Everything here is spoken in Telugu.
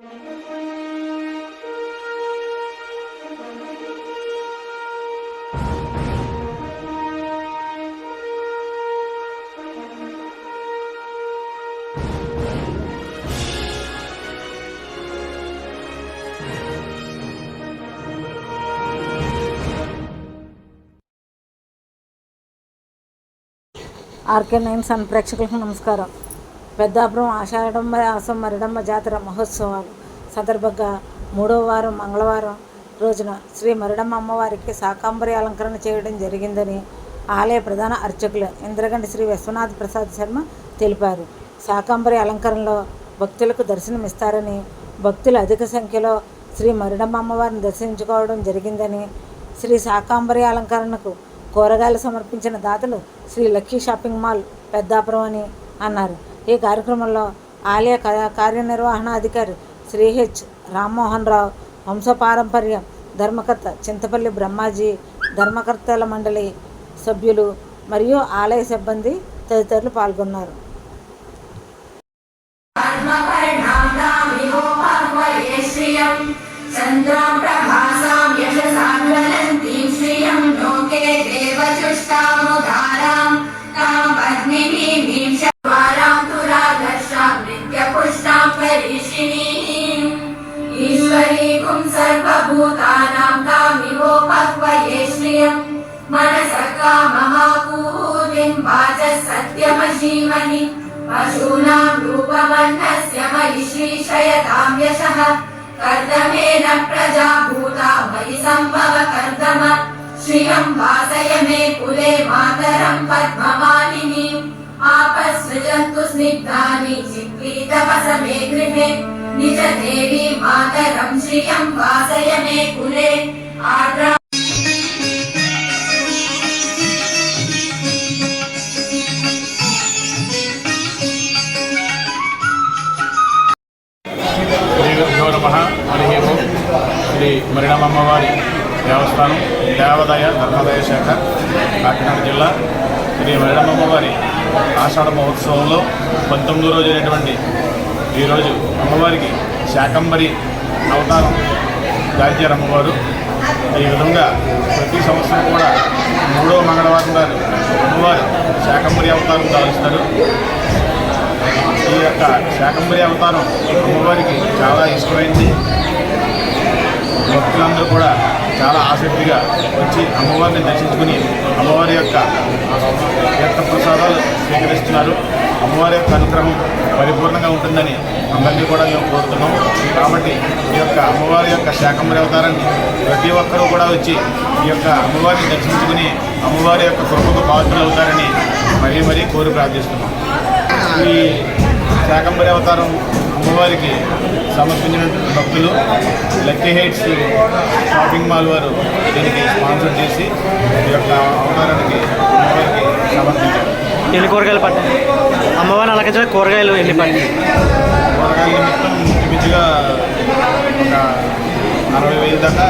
आरके नईन सन प्रेक्षक नमस्कार। పెద్దాపురం ఆషాఢమ్మ ఆసం మరిడమ్మ జాతర మహోత్సవాలు. సందర్భంగా మూడో వారం మంగళవారం రోజున శ్రీ మరిడమ్మ అమ్మవారికి శాకాంబరి అలంకరణ చేయడం జరిగిందని ఆలయ ప్రధాన అర్చకులు ఇంద్రగంటి శ్రీ విశ్వనాథ్ ప్రసాద్ శర్మ తెలిపారు. శాకాంబరి అలంకరణలో భక్తులకు దర్శనమిస్తారని భక్తులు అధిక సంఖ్యలో శ్రీ మరిడమ్మ అమ్మవారిని దర్శించుకోవడం జరిగిందని శ్రీ శాకాంబరి అలంకరణకు కూరగాయలు సమర్పించిన దాతలు Shri lucky shopping mall Peddapuram అని అన్నారు. ఈ కార్యక్రమంలో ఆలయ కార్యనిర్వహణాధికారి శ్రీ హెచ్ రామ్మోహన్ రావు వంశపారంపర్య ధర్మకర్త చింతపల్లి బ్రహ్మాజీ ధర్మకర్తల మండలి సభ్యులు మరియు ఆలయ సిబ్బంది తదితరులు పాల్గొన్నారు. ईश्वरीकुं सर्वभूतानां तामिवोपक्वये श्रियम् मनसका महापूतिं वाचः सत्यमजीवनि। पशूनां रूपवर्णस्य मयि श्रीशयतां यशः कर्दमेन प्रजा भूता मयि सम्भव कर्दम। श्रियं वासय मे कुले मातरं पद्ममालिनीम् आपसृजन्तु स्निग्धानि चिक्रीतपस मे गृहे। निज मातरं श्रियं वासय मे कुले आर्द्रा శ్రీ గురుభ్యో నమ హరి ఓం శ్రీ మరిణమమ్మవారి దేవస్థానం దేవాదాయ ధర్మాదాయ శాఖ కాకినాడ జిల్లా శ్రీ మరిణమమ్మవారి ఆషాఢ మహోత్సవంలో పంతొమ్మిదో రోజు అయినటువంటి ఈరోజు అమ్మవారికి శాకంబరి అవతారం దాల్చారు అమ్మవారు ఈ విధంగా ప్రతి సంవత్సరం కూడా మూడో మంగళవారం నాడు అమ్మవారు శాకంబరి అవతారం దాలుస్తారు ఈ యొక్క శాకంబరి అవతారం అమ్మవారికి చాలా ఇష్టమైంది. భక్తులందరూ కూడా చాలా ఆసక్తిగా వచ్చి అమ్మవారిని దర్శించుకుని అమ్మవారి యొక్క తీర్థ ప్రసాదాలు స్వీకరిస్తున్నారు. అమ్మవారి యొక్క అనుగ్రహం పరిపూర్ణంగా ఉంటుందని అందరినీ కూడా మేము కోరుతున్నాం. కాబట్టి ఈ యొక్క అమ్మవారి యొక్క శాకంబరి అవతారాన్ని ప్రతి ఒక్కరూ కూడా వచ్చి ఈ యొక్క అమ్మవారిని దర్శించుకుని అమ్మవారి యొక్క కృపకు పాత్రలు అవుతారని మరీ మరీ కోరి ప్రార్థిస్తున్నాం. ఈ శాకంబరి అవతారం అమ్మవారికి సమర్పించిన భక్తులు లక్కీ హైట్స్ షాపింగ్ మాల్ వారు దీనికి స్పాన్సర్ చేసి ఈ యొక్క అవతారానికి అమ్మవారికి సమర్పించారు. ఎన్ని కూరగాయలు పట్టాయి అమ్మవారిని అలంకరించిన కూరగాయలు ఎన్ని పట్టాయి? కూరగాయల నిమిత్తం ఇంచుమించుగా ఒక అరవై వేలు దాకా